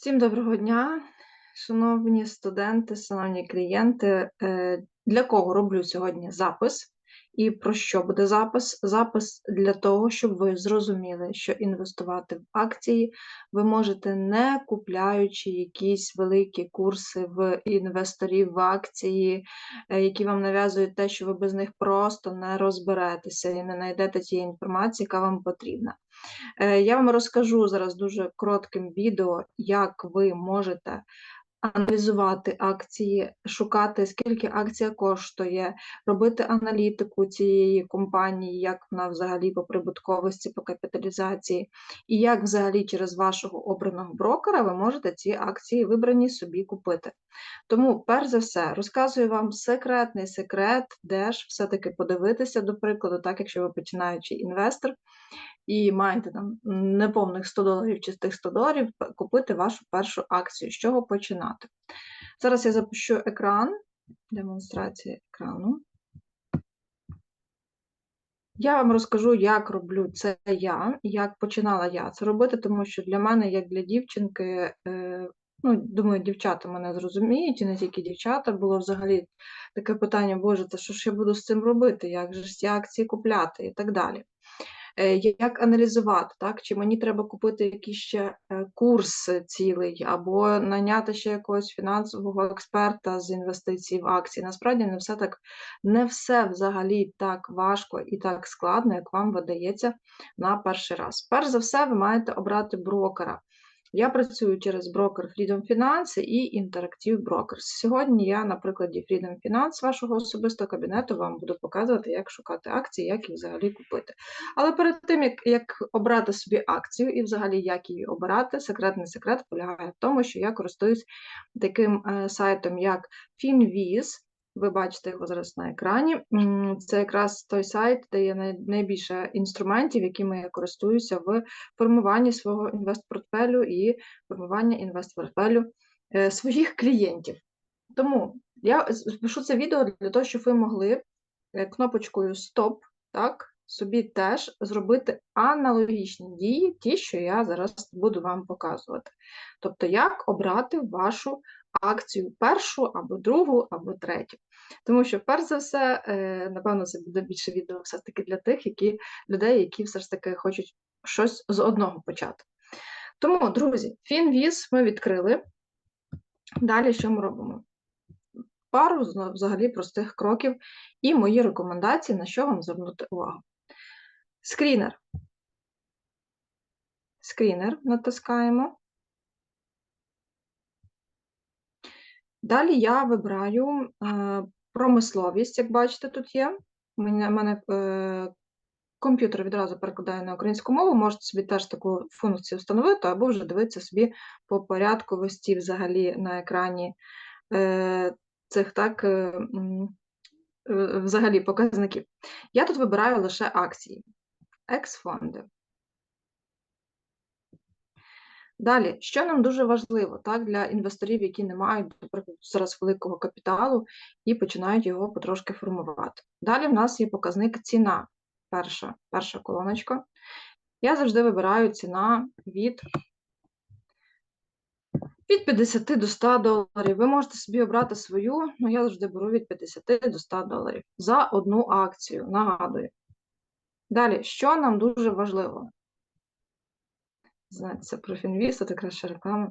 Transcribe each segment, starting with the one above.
Всім доброго дня, шановні студенти, шановні клієнти. Е, Для кого роблю сьогодні запис? І про що буде запис? Запис для того, щоб ви зрозуміли, що інвестувати в акції ви можете не купляючи якісь великі курси в інвесторів в акції, е, які вам нав'язують те, що ви без них просто не розберетеся і не знайдете тієї інформації, яка вам потрібна. Е, Я вам розкажу зараз дуже коротким відео, як ви можете аналізувати акції, шукати, скільки акція коштує, робити аналітику цієї компанії, як вона взагалі по прибутковості, по капіталізації, і як взагалі через вашого обраного брокера ви можете ці акції вибрані собі купити. Тому, перш за все, розказую вам секретний секрет, де ж все-таки подивитися, до прикладу, так, якщо ви починаючий інвестор і маєте там неповних 100 доларів чи тих 100 доларів, купити вашу першу акцію. З чого починати? Зараз я запущу екран, демонстрація екрану. Я вам розкажу, як роблю це я, як починала я це робити, тому що для мене, як для дівчинки, е, ну, думаю, дівчата мене зрозуміють, і не тільки дівчата, було взагалі таке питання, Боже, та що ж я буду з цим робити, як же ці акції купляти і так далі. Е, як аналізувати, так? Чи мені треба купити якийсь ще е, курс цілий, або наняти ще якогось фінансового експерта з інвестицій в акції. Насправді не все так, не все взагалі так важко і так складно, як вам видається на перший раз. Перш за все, ви маєте обрати брокера. Я працюю через брокер Freedom Finance і Interactive Brokers. Сьогодні я на прикладі Freedom Finance вашого особистого кабінету вам буду показувати, як шукати акції, як їх взагалі купити. Але перед тим, як, як обрати собі акцію і взагалі як її обирати, секретний секрет полягає в тому, що я користуюсь таким е, сайтом, як FinViz. Ви бачите його зараз на екрані. Це якраз той сайт, де є найбільше інструментів, якими я користуюся в формуванні свого інвестпортфелю і формуванні інвестпортфелю е, своїх клієнтів. Тому я пишу це відео для того, щоб ви могли е, кнопочкою Стоп, так, собі теж зробити аналогічні дії, ті, що я зараз буду вам показувати. Тобто, як обрати вашу акцію першу, або другу, або третю. Тому що, перш за все, е, напевно, це буде більше відео все ж таки для тих, які людей, які все ж таки хочуть щось з одного почати. Тому, друзі, фінвіз ми відкрили. Далі що ми робимо? Пару взагалі простих кроків і мої рекомендації, на що вам звернути увагу. Скрінер. Скрінер натискаємо. Далі я вибираю е, промисловість, як бачите, тут є. У мене, е, комп'ютер відразу перекладає на українську мову, можете собі теж таку функцію встановити, або вже дивитися собі по порядковості взагалі на екрані е, цих так, взагалі показників. Я тут вибираю лише акції, екс-фонди. Далі, що нам дуже важливо так, для інвесторів, які не мають, наприклад, зараз великого капіталу і починають його потрошки формувати. Далі в нас є показник ціна. Перша перша колоночка. Я завжди вибираю ціна від від 50 до 100 доларів. Ви можете собі обрати свою, але ну, я завжди беру від 50 до 100 доларів за одну акцію, нагадую. Далі, що нам дуже важливо? знаєте, це про фінвіз, це краще реклама.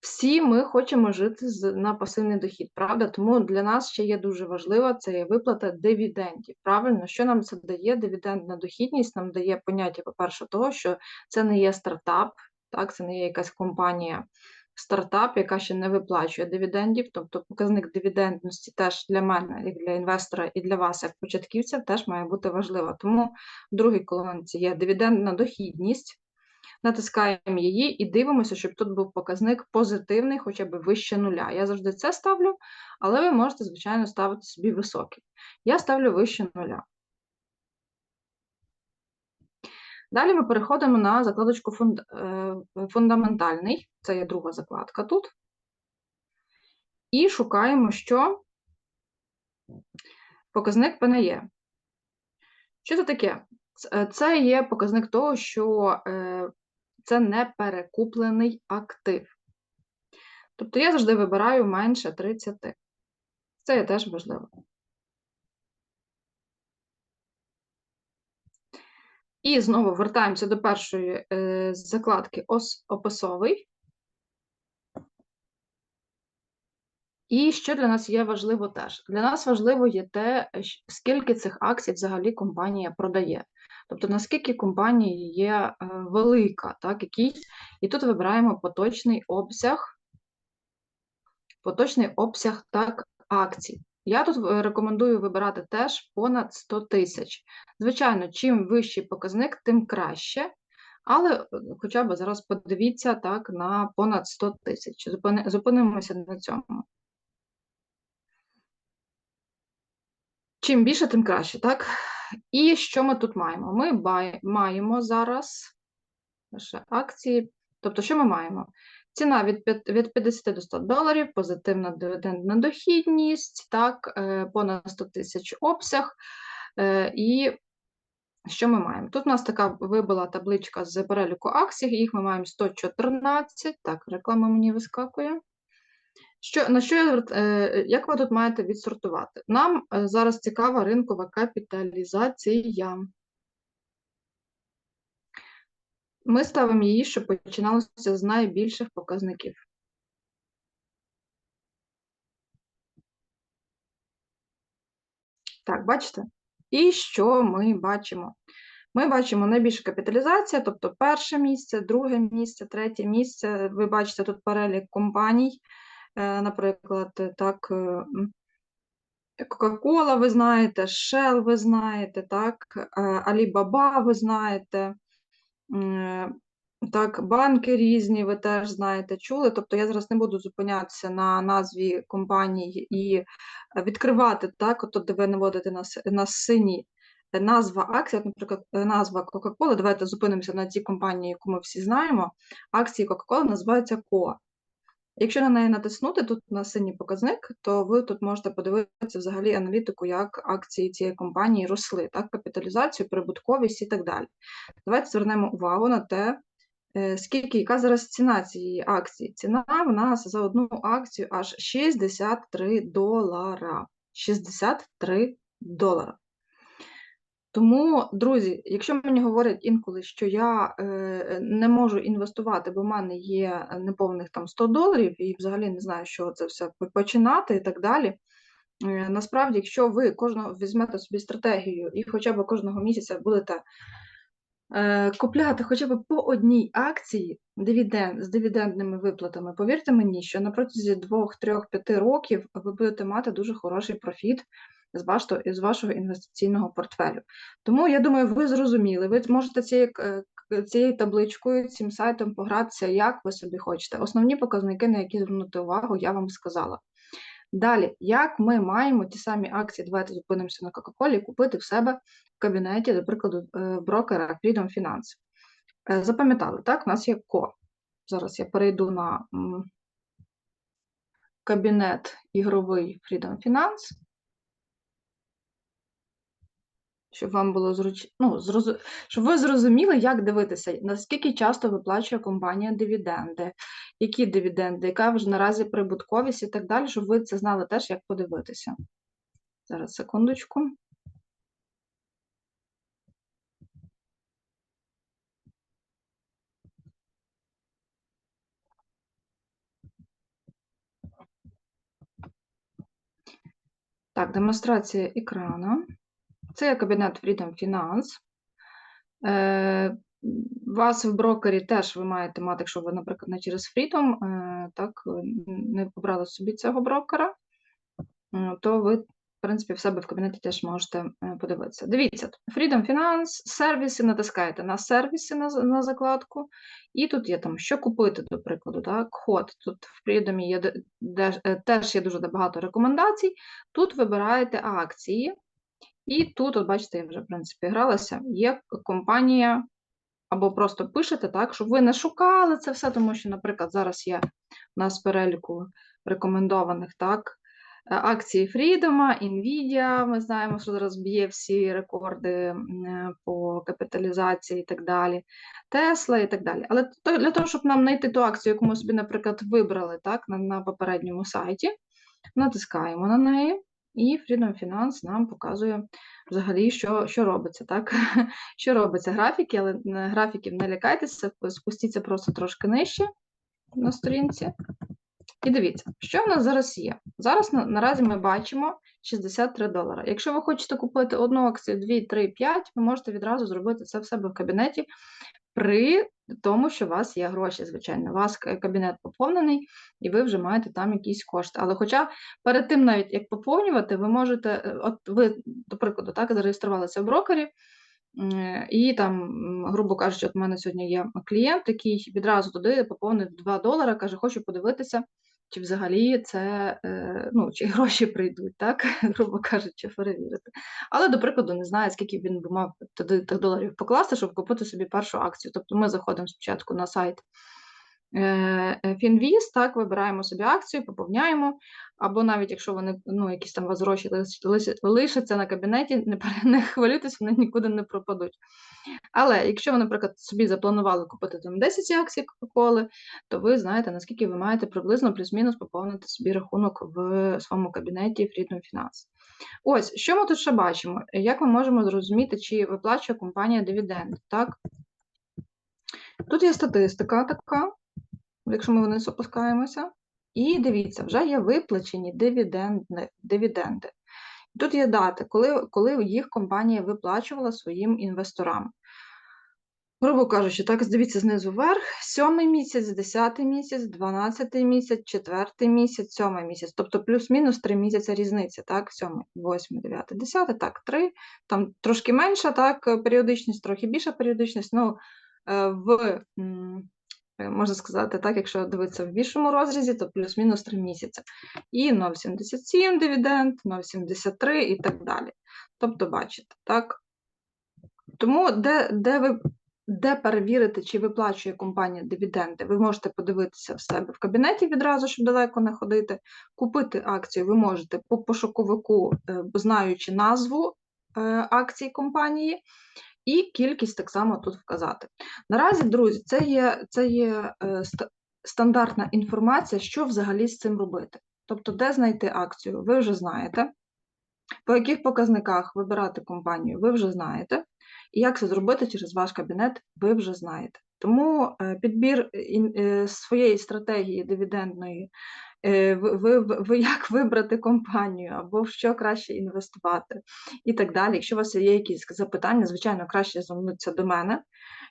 Всі ми хочемо жити на пасивний дохід, правда? Тому для нас ще є дуже важливо це є виплата дивідендів. Правильно, що нам це дає? Дивідендна дохідність нам дає поняття, по-перше, того, що це не є стартап, так, це не є якась компанія. Стартап, яка ще не виплачує дивідендів, тобто показник дивідендності теж для мене, як для інвестора, і для вас, як початківця, теж має бути важливо. Тому в другій колонці є дивідендна дохідність, натискаємо її і дивимося, щоб тут був показник позитивний, хоча б вище нуля. Я завжди це ставлю, але ви можете, звичайно, ставити собі високий. Я ставлю вище нуля. Далі ми переходимо на закладочку фунд... Е, фундаментальний, це є друга закладка тут. І шукаємо, що показник ПНЄ. Що це таке? Це є показник того, що е, це не перекуплений актив. Тобто я завжди вибираю менше 30. Це є теж важливо. І знову вертаємося до першої е, закладки ос, описовий. І що для нас є важливо теж? Для нас важливо є те, скільки цих акцій взагалі компанія продає. Тобто, наскільки компанія є е, велика, так, якийсь. І тут вибираємо поточний обсяг, поточний обсяг так, акцій. Я тут е, рекомендую вибирати теж понад 100 тисяч. Звичайно, чим вищий показник, тим краще. Але е, хоча б зараз подивіться так, на понад 100 тисяч. Зупинимося на цьому. Чим більше, тим краще, так? І що ми тут маємо? Ми маємо зараз лише акції. Тобто, що ми маємо? Ціна від від 50 до 100 доларів, позитивна дивидендна дохідність, так, е, понад 100 тисяч обсяг. Е, і що ми маємо? Тут у нас така вибила табличка з переліку акцій, їх ми маємо 114. Так, реклама мені вискакує. Що, на що я, е, Як ви тут маєте відсортувати? Нам зараз цікава ринкова капіталізація. Ми ставимо її, щоб починалося з найбільших показників. Так, бачите? І що ми бачимо? Ми бачимо найбільша капіталізація, тобто перше місце, друге місце, третє місце. Ви бачите тут перелік компаній, е, наприклад, так, Coca-Cola ви знаєте, Shell ви знаєте, так, е, Alibaba ви знаєте. Так, банки різні, ви теж знаєте, чули. Тобто я зараз не буду зупинятися на назві компанії і е, відкривати, так, от де ви наводите на, на синій е, назва акції, наприклад, е, назва Coca-Cola, давайте зупинимося на цій компанії, яку ми всі знаємо. Акції Coca-Cola називаються COA. Якщо на неї натиснути тут на синій показник, то ви тут можете подивитися взагалі аналітику, як акції цієї компанії росли, так, капіталізацію, прибутковість і так далі. Давайте звернемо увагу на те, е, скільки, яка зараз ціна цієї акції. Ціна в нас за одну акцію аж 63 долара. 63 долара. Тому, друзі, якщо мені говорять інколи, що я е, не можу інвестувати, бо в мене є неповних там 100 доларів, і взагалі не знаю, що це все починати і так далі. Е, насправді, якщо ви кожного візьмете собі стратегію і хоча б кожного місяця будете е, купляти хоча б по одній акції дивіденд, з дивідендними виплатами, повірте мені, що на протязі 2, 3, 5 років ви будете мати дуже хороший профіт з вашого, з вашого інвестиційного портфелю. Тому я думаю, ви зрозуміли, ви можете цією е, цією табличкою, цим сайтом погратися, як ви собі хочете. Основні показники, на які звернути увагу, я вам сказала. Далі, як ми маємо ті самі акції, давайте зупинимося на Кока-Колі, купити в себе в кабінеті, до прикладу, е, брокера Freedom Finance. Е, запам'ятали, так, у нас є ко. Зараз я перейду на кабінет ігровий Freedom Finance щоб вам було зруч... ну, зроз... щоб ви зрозуміли, як дивитися, наскільки часто виплачує компанія дивіденди, які дивіденди, яка вже наразі прибутковість і так далі, щоб ви це знали теж, як подивитися. Зараз секундочку. Так, демонстрація екрану. Це кабінет Freedom Finance. Е, вас в брокері теж ви маєте мати, якщо ви, наприклад, не через Freedom, е, так, не обрали собі цього брокера, е, то ви, в принципі, в себе в кабінеті теж можете подивитися. Дивіться, Freedom Finance, сервіси, натискаєте на сервіси на на закладку, і тут є там, що купити, до прикладу, так, код. Тут в Freedom є де, теж є дуже багато рекомендацій. Тут вибираєте акції. І тут, от бачите, я вже, в принципі, гралася, є компанія, або просто пишете так, щоб ви не шукали це все, тому що, наприклад, зараз є у нас переліку рекомендованих так, акції Фрідома, Nvidia, ми знаємо, що зараз б'є всі рекорди е, по капіталізації і так далі, Тесла і так далі. Але для того, щоб нам знайти ту акцію, яку ми собі, наприклад, вибрали так, на, на попередньому сайті, натискаємо на неї, і Freedom Finance нам показує взагалі, що, що робиться. Так? Що робиться графіки, але графіків не лякайтеся, спустіться просто трошки нижче на сторінці. І дивіться, що в нас зараз є. Зараз на, наразі ми бачимо 63 долара. Якщо ви хочете купити одну акцію, 2, 3, 5, ви можете відразу зробити це в себе в кабінеті при тому, що у вас є гроші, звичайно. У вас кабінет поповнений, і ви вже маєте там якісь кошти. Але хоча перед тим, навіть як поповнювати, ви можете, е, от ви, до прикладу, так, зареєструвалися в брокері, І там, грубо кажучи, от у мене сьогодні є клієнт, який відразу туди поповнив 2 долара, каже, хочу подивитися, чи взагалі це, е, ну, чи гроші прийдуть, так, грубо кажучи, перевірити. Але, до прикладу, не знаю, скільки він би мав тих доларів покласти, щоб купити собі першу акцію. Тобто ми заходимо спочатку на сайт Фінвіз, так, вибираємо собі акцію, поповняємо, або навіть якщо вони ну, якісь там вас гроші лиш- лиш- лишаться на кабінеті, не, не хвилюйтесь, вони нікуди не пропадуть. Але якщо ви, наприклад, собі запланували купити там 10 акцій Кока-Коли, то ви знаєте, наскільки ви маєте приблизно плюс-мінус поповнити собі рахунок в своєму кабінеті Freedom Finance. Ось, що ми тут ще бачимо? Як ми можемо зрозуміти, чи виплачує компанія дивіденд? Так? Тут є статистика така, якщо ми вниз опускаємося. І дивіться, вже є виплачені дивіденди. дивіденди. Тут є дати, коли, коли їх компанія виплачувала своїм інвесторам. Грубо кажучи, так, дивіться знизу вверх, сьомий місяць, десятий місяць, дванадцятий місяць, четвертий місяць, сьомий місяць. Тобто плюс-мінус три місяці різниця, так, сьомий, восьмий, дев'ятий, десятий, так, три, там трошки менша, так, періодичність, трохи більша періодичність, ну, е, в, можна сказати, так, якщо дивитися в більшому розрізі, то плюс-мінус три місяці. І 0,77 дивіденд, 0,73 і так далі. Тобто, бачите, так, тому де, де ви де перевірити, чи виплачує компанія дивіденди, ви можете подивитися в себе в кабінеті відразу, щоб далеко не ходити. Купити акцію ви можете по пошуковику, е, знаючи назву е, акції компанії, і кількість так само тут вказати. Наразі, друзі, це є, це є е, ста- стандартна інформація, що взагалі з цим робити. Тобто, де знайти акцію, ви вже знаєте. По яких показниках вибирати компанію, ви вже знаєте. І як це зробити через ваш кабінет, ви вже знаєте. Тому е, підбір е, своєї стратегії дивідендної, ви, ви, ви як вибрати компанію, або в що краще інвестувати, і так далі. Якщо у вас є якісь запитання, звичайно, краще звернутися до мене,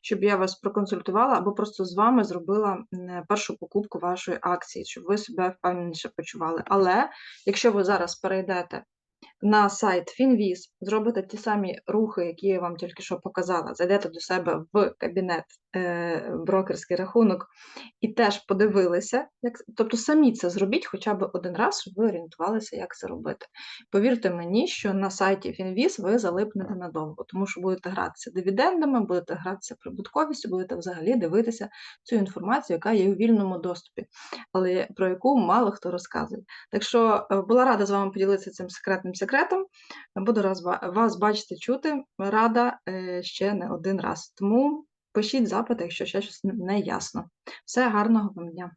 щоб я вас проконсультувала, або просто з вами зробила першу покупку вашої акції, щоб ви себе впевненіше почували. Але якщо ви зараз перейдете на сайт Фінвіз, зробите ті самі рухи, які я вам тільки що показала, зайдете до себе в кабінет, е, брокерський рахунок, і теж подивилися, як, тобто самі це зробіть хоча б один раз, щоб ви орієнтувалися, як це робити. Повірте мені, що на сайті Фінвіз ви залипнете надовго, тому що будете гратися дивідендами, будете гратися прибутковістю, будете взагалі дивитися цю інформацію, яка є у вільному доступі, але про яку мало хто розказує. Так що е, була рада з вами поділитися цим секретним секретом. Буду раз вас бачити, чути. Рада е, ще не один раз. Тому пишіть запити, якщо ще щось не ясно. Все гарного вам дня.